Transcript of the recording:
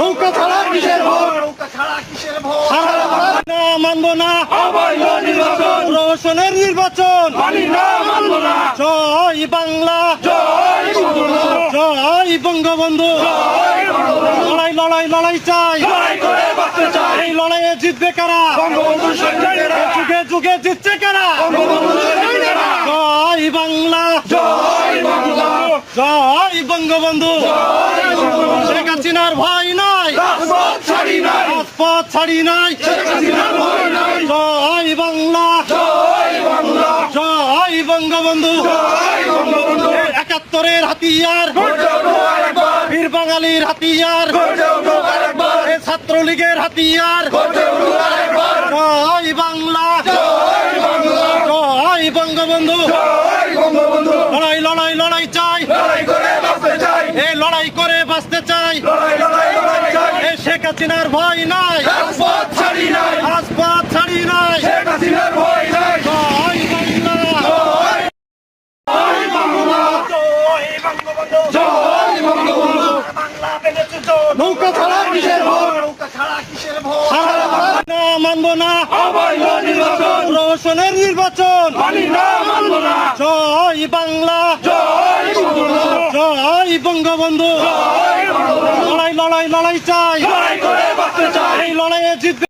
নৌকা ছাড়া কিসের নির্বাচন। জয় বাংলা। জয় বঙ্গবন্ধু। লড়াই লড়াই লড়াই চাই। লড়াই করে এই লড়াইয়ে জিতবে কারা? বঙ্গবন্ধু সৈনিকেরা যুগে যুগে জিতছে কারা? জয় বাংলা। জয় বাংলা। জয় বঙ্গবন্ধু। জয় হাসিনার ভয় নাই। রাজপথ ছাড়ি নাই। জয় বাংলা। জয় বঙ্গবন্ধু। একাত্তরের হাতিয়ার। বীর বাঙালির হাতিয়ার। ছাত্রলীগের হাতিয়ার। জয় বাংলা। জয় বঙ্গবন্ধু। লড়াই লড়াই লড়াই চাই লড়াই করে বাঁচতে চাই এ লড়াই করে এ শেখ হাসিনার ভয় নাই। রাজপথ ছাড়ি নাই। রাজপথ ছাড়ি নাই। শেখ হাসিনার ভয় নাই। জয় বাংলা। জয় জয় বাংলা। জয় বঙ্গবন্ধু। নৌকা ছাড়া কিসের ভোট? সারা না মানবো না। অবৈধ নির্বাচন। প্রহসনের নির্বাচন। মানি না মানব না। জয় বাংলা। জয় বঙ্গবন্ধু জয় বঙ্গবন্ধু। জয় বঙ্গবন্ধু লড়াই লড়াই লড়াই চাই। লড়াই করে বাঁচতে চাই। এই লড়াইয়ে জিতবে।